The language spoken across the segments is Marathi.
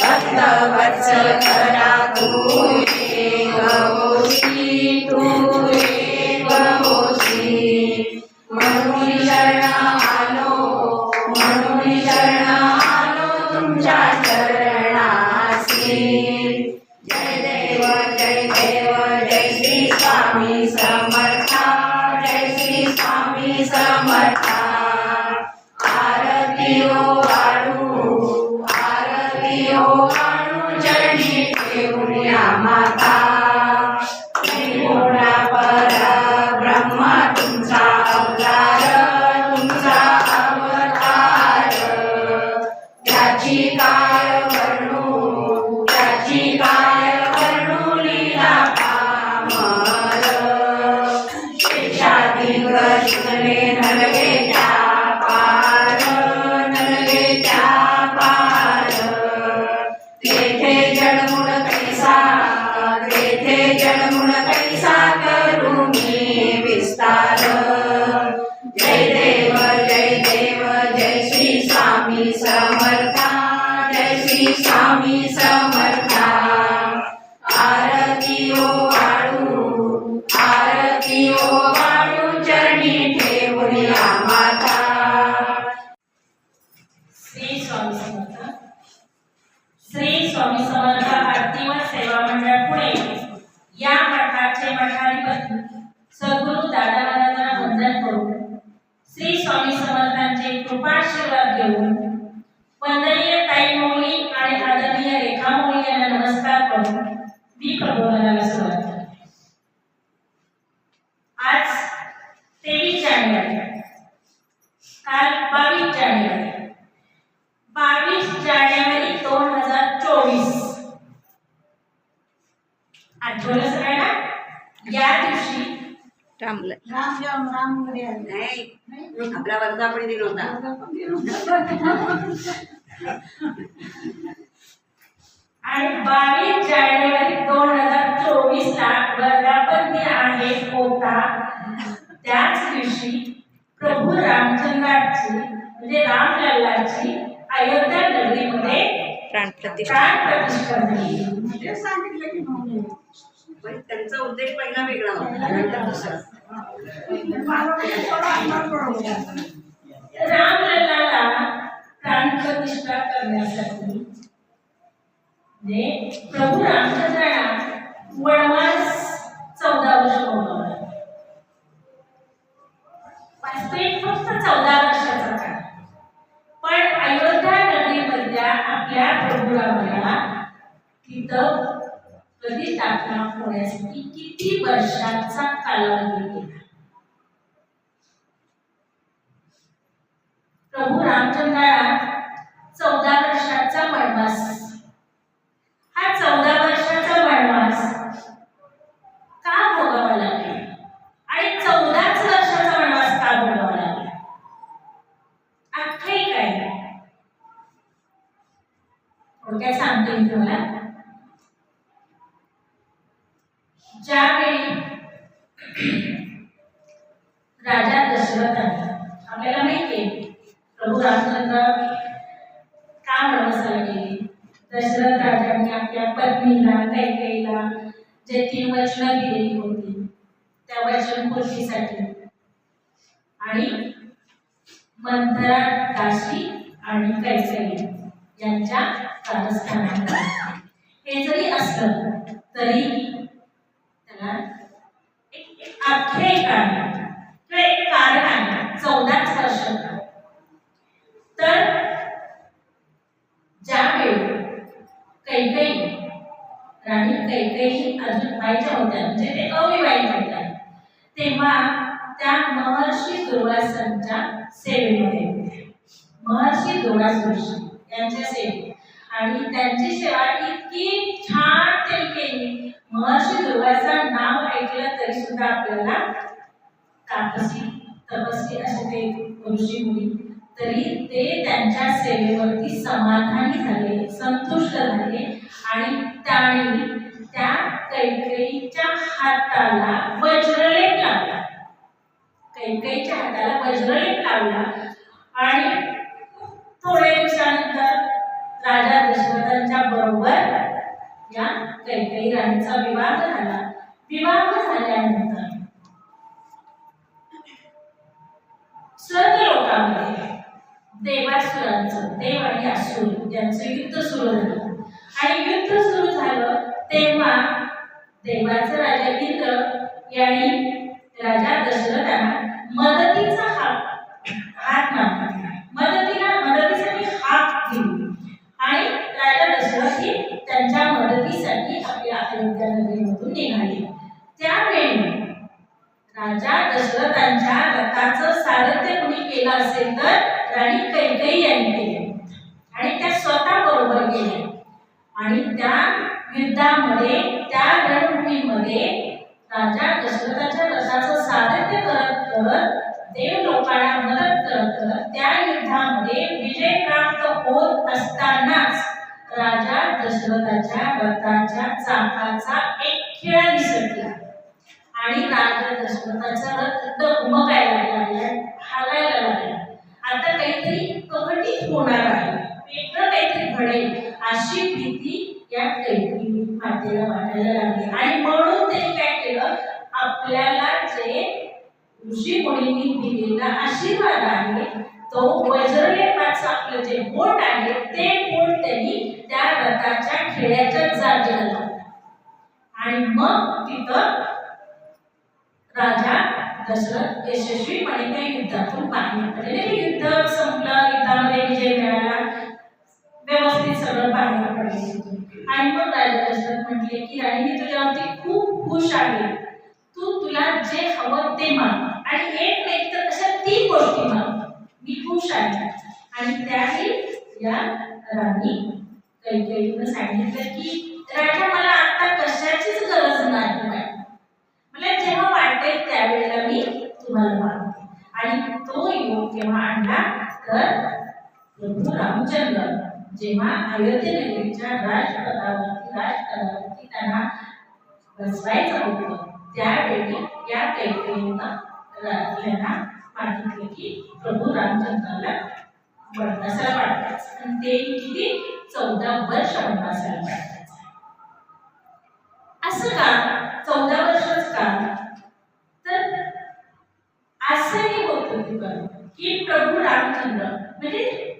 भक्त वत्सल करा तू. Bye. स्वामी समर्थांचे कृपाशीर्वाद घेऊन वंदनीय ताई मौली आणि आदरणीय रेखा मौली यांना नमस्कार करून मी प्रबोधनाला सुरुवात करते आज तेवीस जानेवारी काल बावीस जानेवारी बावीस जानेवारी दोन हजार चोवीस आठवलं सगळ्यांना या दिवशी थांबलं राम राम राममध्ये आले. नाही. आपला वर्ग आपण दिला होता. आणि बावीस जानेवारी दोन हजार चोवीस ला वर्धापती आहे होता. त्याच दिवशी प्रभू रामचंद्राची म्हणजे रामलल्लाची अयोध्या नगरीमध्ये प्राण प्रतिष्ठा. प्राण प्रतिष्ठा झाली. ते सांगितलं की. पण त्यांचा उद्देश पहिला वेगळा होता. नंतर दुसरा. रामलल्लाला प्राण प्रतिष्ठा करण्यासाठी प्रभू रामचंद्राला वळवा कधी स्थापना होण्यासाठी किती वर्षांचा कालावधी गेला? प्रभू रामचंद्राला चौदा वर्षाचा वनवास हा चौदा वर्षाचा वनवास का भोगावा लागला आणि चौदाच वर्षाचा वनवास का भोगावा लागला अख्खही काय थोडक्यात सांगते मी तुम्हाला ज्यावेळी राजा दशरथाने आपल्याला माहिती आहे प्रभू रामचंद्र का वनवासाला गेले दशरथ राजांनी आपल्या पत्नीला कैकेयीला जे तीन वचनं दिलेली होती त्या वचनपूर्तीसाठी आणि मंथरा काशी आणि कैसरी यांच्या कारस्थानावर हे जरी असलं तरी त्याला एक आख्यायिका आहे किंवा एक कारण आहे चौदाच वर्षाचा तर ज्यावेळी कैकेयी आणि कैकेयी अजून व्हायच्या होत्या म्हणजे ते अविवाहित होत्या तेव्हा त्या महर्षी दुर्वासांच्या सेवेमध्ये होत्या महर्षी दुर्वास ऋषी यांच्या सेवेत. आणि त्यांची सेवा इतकी छान त्यांनी केली. महर्षी दुर्वासा नाव ऐकलं तरी सुद्धा आपल्याला तापसी तपस्वी असे ते ऋषी मुली तरी ते त्यांच्या सेवेवरती समाधानी झाले संतुष्ट झाले आणि त्याने त्या कैकेईच्या हाताला वज्रलेप लावला. कैकेयीच्या हाताला वज्रलेप लावला आणि थोड्या दिवसानंतर राजा दशरथांच्या बरोबर या कैकई राणीचा विवाह झाला. विवाह झाल्यानंतर स्वर्ग लोकांमध्ये देवासुरांचं देव आणि असुर यांचं युद्ध सुरू झालं. आणि युद्ध सुरू झालं तेव्हा देवाचा राजा इंद्र यांनी राजा दशरथांना मदतीचा हात हात मागला. मदतीला मदतीसाठी हात दिली आणि राजा दशरथ हे त्यांच्या मदतीसाठी आपल्या अयोध्या नगरीमधून निघाले. त्यावेळी राजा दशरथांच्या रथाचं सारथ्य कुणी केलं असेल तर राणी कैकेयी यांनी केले आणि त्या स्वतः बरोबर गेल्या आणि त्या युद्धामध्ये त्या रणभूमीमध्ये राजा दशरथाच्या रसाचं साधत्य करत करत देव लोकांना मदत करत करत त्या युद्धामध्ये विजय प्राप्त होत असतानाच राजा दशरथाच्या रथाच्या चाकाचा एक खेळ निसटला. आणि राजा दशरथाचा रथ डगमगायला लागला हालायला लागला. आता काहीतरी कपटीत होणार आहे. वेगळं काहीतरी घडेल अशी कैकी वाटायला लागली. आणि म्हणून त्यांनी काय केलं? आपल्याला जे ऋषी मुनींनी दिलेला आशीर्वाद आहे तो वज्रलेपाचं आपलं जे बोट आहे ते बोट त्यांनी त्या रथाच्या खेळ्याच्या जागेला. लावलं आणि मग तिथं राजा दशरथ यशस्वीपणे त्या युद्धातून बाहेर पडले. युद्ध संपलं युद्धामध्ये विजय मिळाला. सरळ बाहेर पडले. आणि मग राजा दशरथ म्हटले की राणी मी तुझ्यावरती खूप खुश आहे. तू तुला जे हवं ते माग. आणि एक नाही तर अशा तीन गोष्टी माग. मी खुश आहे. आणि त्यावेळी या राणी कैकेयीनं सांगितलं की राजा मला आता कशाचीच गरज नाही मला जेव्हा वाटेल त्यावेळेला मी तुम्हाला मागते. आणि तो योग केव्हा आणला तर प्रभू रामचंद्र जेव्हा अयोध्या नगरीच्या राजपदावरती राजपदावरती त्यांना बसवायचं होतं त्यावेळी या कैकेयीनं यांना मागितलं की प्रभू रामचंद्राला वनवासाला पाठवायचं. आणि ते किती? चौदा वर्ष वनवासाला पाठवायचं. असं का? चौदा वर्षच का? तर असंही होतं की प्रभू रामचंद्र म्हणजे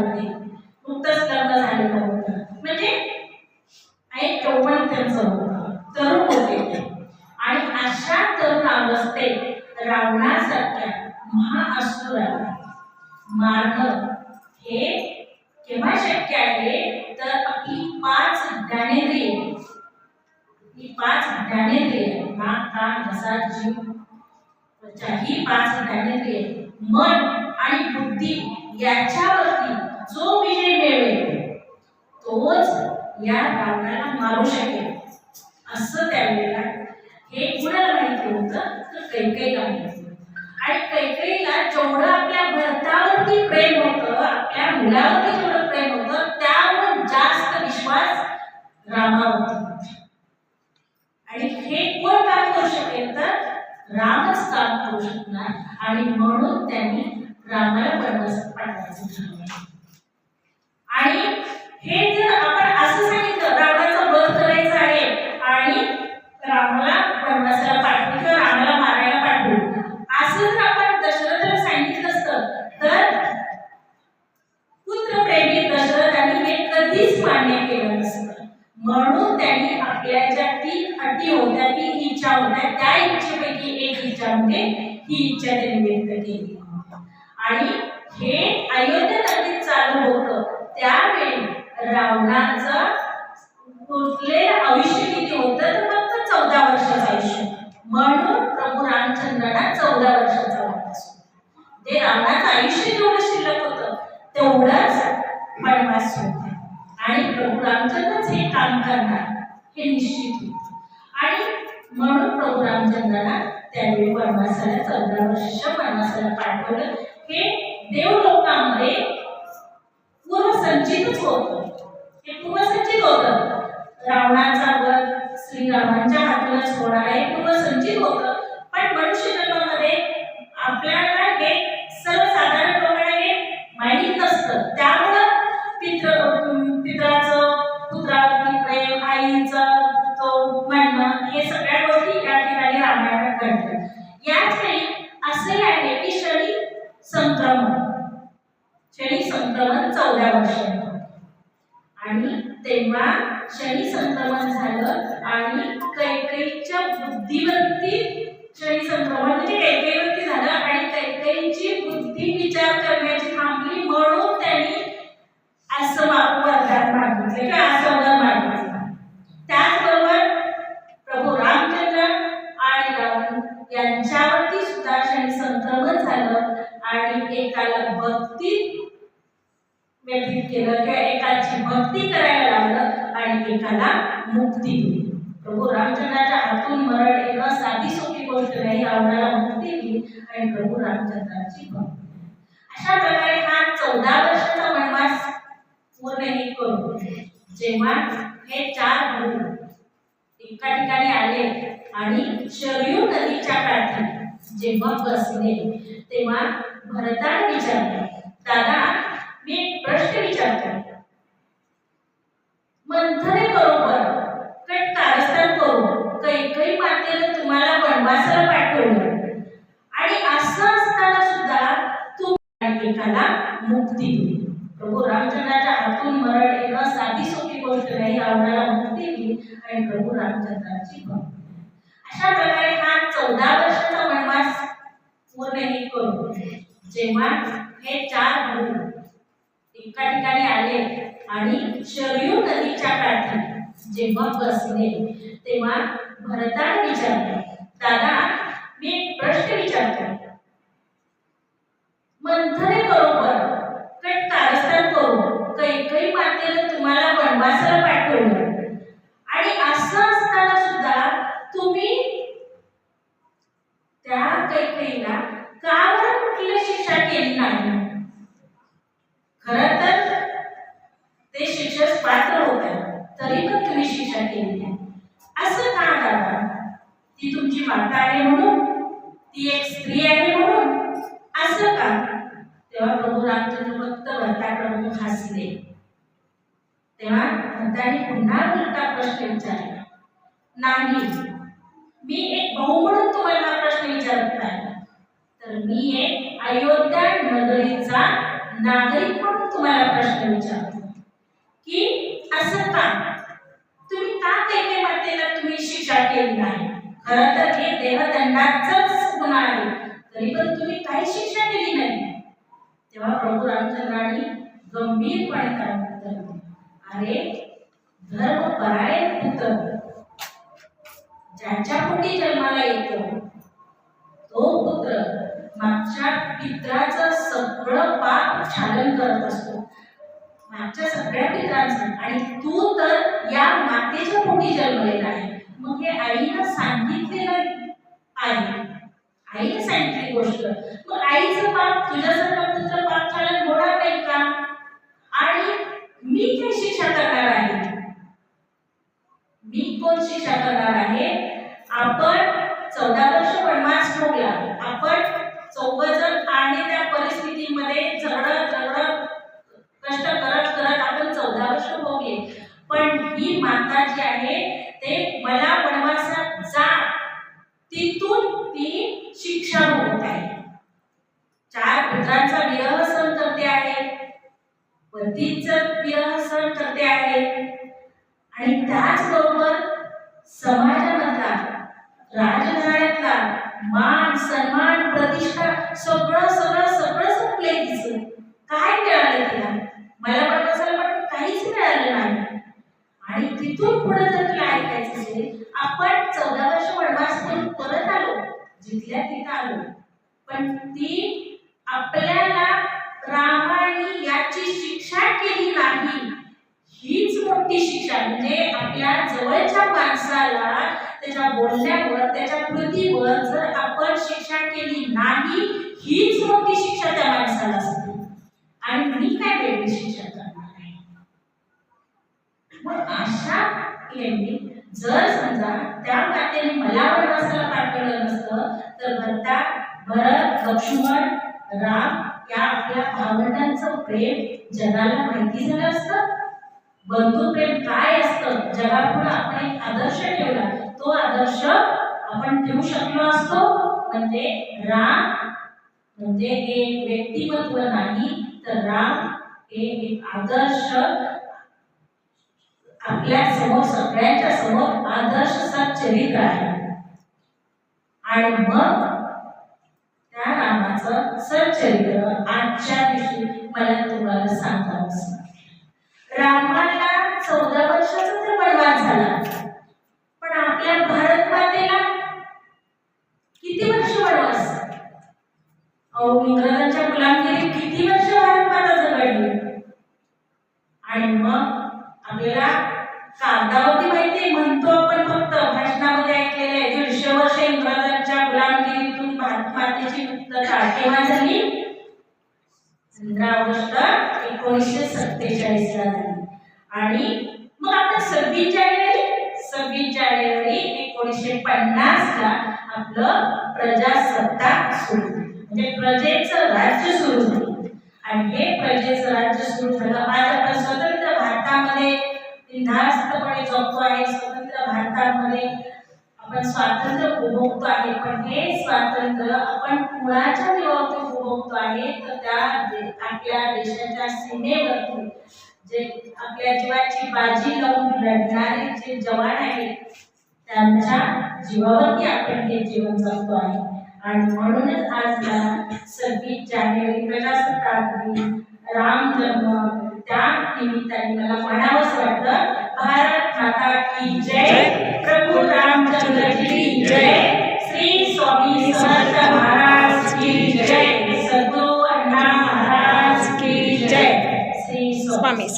grande जो विजय मिळवेल तोच या रावणाला मारू शकेल. असं त्यावेळेला हे कुणाला माहिती होतं? तर कैकेयीला माहिती जेव्हा हे चार भाऊ एका ठिकाणी आले आणि शरयू नदीच्या काठी जेव्हा बसले तेव्हा भरताने विचारले दादा मी एक प्रश्न विचारतो मंथने बरोबर कट कारस्थान करून कैकई मातेने तुम्हाला वनवासाला पाठवलं आणि असं असताना सुद्धा तू एकाला मुक्ती दिली. प्रभू रामचंद्राच्या हातून मरण गोष्ट नाही रावणाला मुक्ती आणि प्रभू रामचंद्राची अशा प्रकारे हा चौदा वर्षाचा वनवास पूर्ण करून जेव्हा हे चार भाऊ एका ठिकाणी आले आणि शरयू नदीच्या काठी जेव्हा बसले तेव्हा भरताने विचारले दादा मी एक प्रश्न विचारतो मंथने बरोबर कट कारस्थान करून एकही मातेने तुम्हाला वनवासाला पाठवलं आणि असं असताना सुद्धा तुम्ही त्या कैकईला का बरं कुठली शिक्षा केली नाही खरं तर ते शिक्षक पात्र होते तरी पण तुम्ही शिक्षा केली नाही असं का दादा ती तुमची माता आहे म्हणून ती एक स्त्री आहे म्हणून असं का तेव्हा प्रभू रामचंद्र फक्त भरताकडे बघून हसले तेव्हा भरताने पुन्हा उलटा प्रश्न विचारला नाही मी एक भाऊ म्हणून तुम्हाला हा प्रश्न विचारत नाही तर मी एक अयोध्या नगरीचा नागरिक म्हणून तुम्हाला प्रश्न विचारतो. की असं का? तुम्ही का कैके मातेला तुम्ही शिक्षा केली नाही? खरं तर हे देहदंडाचंच गुन्हा आहे. तरी पण तुम्ही काही शिक्षा केली नाही. तेव्हा प्रभू रामचंद्रांनी गंभीरपणे कारण उत्तर अरे धर्म परायण पुत्र ज्याच्या पोटी जन्माला येतो तो पुत्र मागच्या पित्राचं सगळं पाप छालन करत असतो. मागच्या सगळ्या पित्रांचं. आणि तू तर या मातेच्या पोटी जन्मलेला आहे. मग हे आईनं सांगितलेलं आहे. आईने सांगितली गोष्ट. मग आईचं पाप तुझ्यासारखा पुत्र पाप छालन होणार नाही का? आणि मी काय शिक्षा करणार आहे? मी कोण शिक्षा करणार आहे? आपण चौदा वर्ष वनवास भोगला. आपण चौघजण आणि त्या परिस्थितीमध्ये झगडत झगडत कष्ट करत करत आपण चौदा वर्ष भोगले पण ही माता जी आहे ते मला पण जा तिथून ती शिक्षा भोगत आहे चार पुत्रांचा विरह सहन करते आहे पतीचा विरह सहन करते आहे आणि त्याचबरोबर समाजामधला राजघराण्यातला मान सन्मान प्रतिष्ठा सगळं सगळं सगळं संपले तिचं काय मिळालं तिला मला पण बसायला पण काहीच मिळालं नाही आणि तिथून पुढे जर तुला ऐकायचं असेल आपण चौदा वर्ष वनवास करून परत आलो जिथल्या तिथं आलो. पण ती आपल्याला रामाने याची शिक्षा केली नाही. हीच मोठी शिक्षा म्हणजे आपल्या जवळच्या माणसाला त्याच्या बोलण्यावर त्याच्या कृतीवर जर आपण शिक्षा केली नाही हीच मोठी शिक्षा त्या माणसाला असते. आणि मी काय वेगळी शिक्षा मग अशा वेळी जर समजा त्या कात्याने मला वनवासाला पाठवलं नसतं तर भरता भरत लक्ष्मण राम या आपल्या भावंडांचं प्रेम जगाला माहिती झालं असतं? बंधुप्रेम काय असतं? जगापुढे आपण एक आदर्श ठेवला तो आदर्श आपण ठेवू शकलो असतो? म्हणजे राम म्हणजे हे व्यक्तिमत्व नाही तर राम हे एक आदर्श आपल्यासमोर सगळ्यांच्या समोर आदर्श सच्चरित्र आहे. आणि मग त्या रामाचं सच्चरित्र आजच्या दिवशी मला तुम्हाला सांगावं रामाने पंधरा ऑगस्ट एकोणीसशे सत्तेचाळीस ला झाली. आणि मग आता सव्वीस जानेवारी सव्वीस जानेवारी एकोणीसशे पन्नास ला आपलं प्रजासत्ताक सुरू म्हणजे प्रजेचं राज्य सुरू झालं. आणि हे प्रजेचं राज्य सुरू झालं आज आपण स्वतंत्र भारतामध्ये बिनधास्तपणे जगतो आहे स्वतंत्र भारतामध्ये. आपण स्वातंत्र्य उपभोगतो आहे. पण हे स्वातंत्र्य आपण कुणाच्या देवावरती उपभोगतो आहे? तर त्या आपल्या देशाच्या सीमेवरती. जे आपल्या जीवाची बाजी लावून लढणारे जे जवान आहेत त्यांच्या जीवावरती आपण हे जीवन जगतो आहे. आणि म्हणूनच आज सव्वीस जानेवारी प्रजासत्ताक दिन राम जन्म त्या निमित्ताने मला म्हणावंच वाटतं. भारत माता की जय. प्रभू रामचंद्र की जय. श्री स्वामी समर्थ महाराज की जय. सद्गुरु अण्णा महाराज की जय. श्री स्वामी